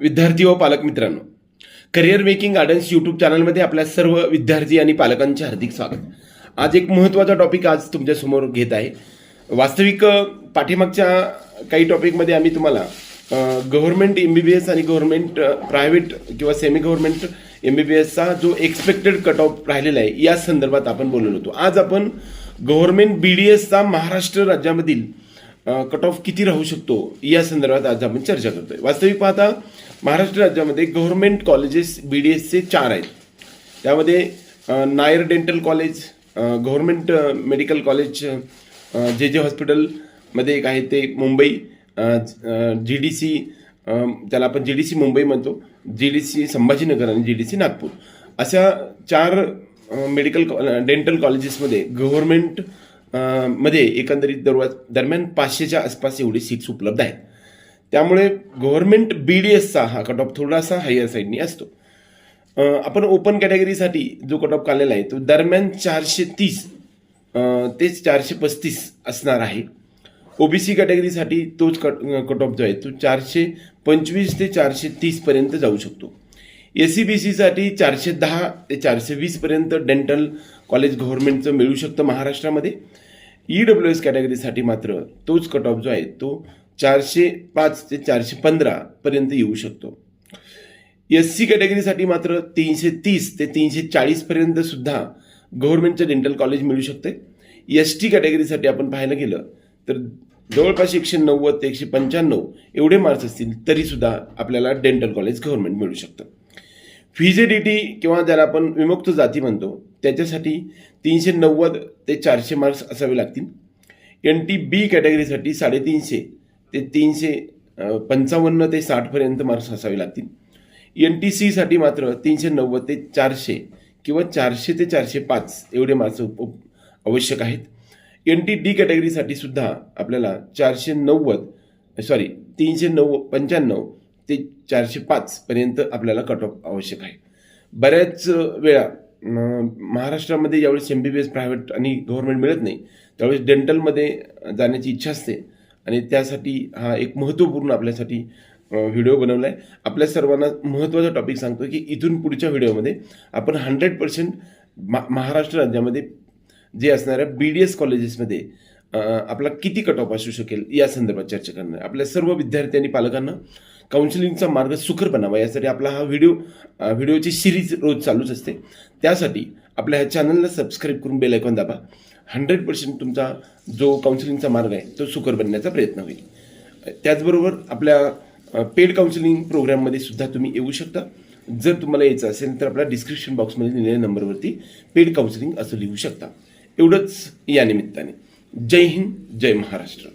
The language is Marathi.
विद्यार्थी व पालक मित्रांनो करिअर मेकिंग गार्डन्स यूट्यूब चॅनलमध्ये आपल्या सर्व विद्यार्थी आणि पालकांचे हार्दिक स्वागत. आज एक महत्त्वाचा टॉपिक आज तुमच्यासमोर घेत आहे. वास्तविक पाठीमागच्या काही टॉपिकमध्ये आम्ही तुम्हाला government M B B S आणि गव्हर्नमेंट प्रायव्हेट किंवा semi government M B B एसचा जो एक्सपेक्टेड कट ऑफ राहिलेला आहे या संदर्भात आपण बोललो होतो. आज आपण गव्हर्नमेंट बी डी एसचा महाराष्ट्र राज्यामधील कट ऑफ किती राहू शकतो या संदर्भात आज आपण चर्चा करतोय. वास्तविक पाहता महाराष्ट्र राज्यामध्ये गव्हर्नमेंट कॉलेजेस बी डी एसचे चार आहेत. त्यामध्ये Nair dental college government medical college J J हॉस्पिटलमध्ये एक आहे ते मुंबई जी डी सी त्याला आपण जी डी सी मुंबई म्हणतो. जी डी सी संभाजीनगर आणि जी डी सी नागपूर. अशा चार मेडिकल डेंटल कॉलेजेसमध्ये गव्हर्नमेंटमध्ये एकंदरीत दरवा दरम्यान पाचशेच्या आसपास एवढी सीट्स उपलब्ध आहेत. त्यामुळे गव्हर्नमेंट बी डी एसचा हा कट ऑफ थोडासा हायर साईडनी असतो. आपण ओपन कॅटेगरीसाठी जो कट ऑफ काढलेला आहे तो दरम्यान चारशे तीस तेच चारशे पस्तीस असणार आहे. ओबीसी कॅटेगरीसाठी तोच कट कट ऑफ जो आहे तो चारशे पंचवीस ते चारशे तीसपर्यंत जाऊ शकतो. एस सी बी सीसाठी चारशे दहा ते चारशे वीसपर्यंत डेंटल कॉलेज गव्हर्नमेंटचं मिळू शकतं महाराष्ट्रामध्ये. ई डब्ल्यू एस कॅटेगरीसाठी मात्र तोच कट ऑफ जो आहे तो चारशे पाच ते चारशे पंधरापर्यंत येऊ शकतो. एस सी कॅटेगरीसाठी मात्र तीनशे तीस ते तीनशे चाळीसपर्यंत सुद्धा गव्हर्नमेंटचं डेंटल कॉलेज मिळू शकते. एस टी कॅटेगरीसाठी आपण पाहायला गेलं तर जवळपास एकशे नव्वद ते एकशे पंच्याण्णव एवढे मार्क्स असतील तरीसुद्धा आपल्याला डेंटल कॉलेज गव्हर्नमेंट मिळू शकतं. व्हिजेडिटी किंवा ज्याला आपण विमुक्त जाती म्हणतो त्याच्यासाठी तीनशे नव्वद ते चारशे मार्क्स असावे लागतील. एन टी बी कॅटेगरीसाठी साडेतीनशे ते तीनशे पंचावन्न ते साठपर्यंत मार्क्स असावे लागतील. एन टी सीसाठी मात्र तीनशे नव्वद ते चारशे किंवा चारशे ते चारशे पाच एवढे मार्क्स उप आवश्यक आहेत. एन टी डी कॅटेगरीसाठी सुद्धा आपल्याला चारशे नव्वद सॉरी तीनशे नव्व पंच्याण्णव ते चारशे पाचपर्यंत आपल्याला कट ऑफ आवश्यक आहे. बऱ्याच वेळा महाराष्ट्रामध्ये ज्यावेळेस M B B S private आणि गव्हर्मेंट मिळत नाही त्यावेळेस डेंटलमध्ये जाण्याची इच्छा असते. आणि त्यासाठी हा एक महत्त्वपूर्ण आपल्यासाठी व्हिडिओ बनवला आहे आपल्या सर्वांना महत्त्वाचा टॉपिक सांगतो की इथून पुढच्या व्हिडिओमध्ये आपण हंड्रेड पर्सेंट मा महाराष्ट्र राज्यामध्ये जे असणाऱ्या बी डी एस कॉलेजेसमध्ये आपला किती कट ऑफ असू शकेल या संदर्भात चर्चा करणार. आपल्या सर्व विद्यार्थी आणि पालकांना काउन्सिलिंगचा मार्ग सुखर बनावा यासाठी आपला हा व्हिडिओ व्हिडिओची सिरीज रोज चालूच असते. त्यासाठी आपल्या ह्या चॅनलला सबस्क्राईब करून बेल आयकॉन दाबा. हंड्रेड पर्सेंट तुमचा जो काउन्सिलिंगचा मार्ग आहे तो सुकर बनण्याचा प्रयत्न होईल. त्याचबरोबर आपल्या पेड काउन्सिलिंग प्रोग्राममध्ये सुद्धा तुम्ही येऊ शकता. जर तुम्हाला यायचं असेल तर आपल्या डिस्क्रिप्शन बॉक्समध्ये दिलेल्या नंबरवरती पेड काउन्सिलिंग असं लिहू शकता. एवढंच या निमित्ताने. जय हिंद जय महाराष्ट्र.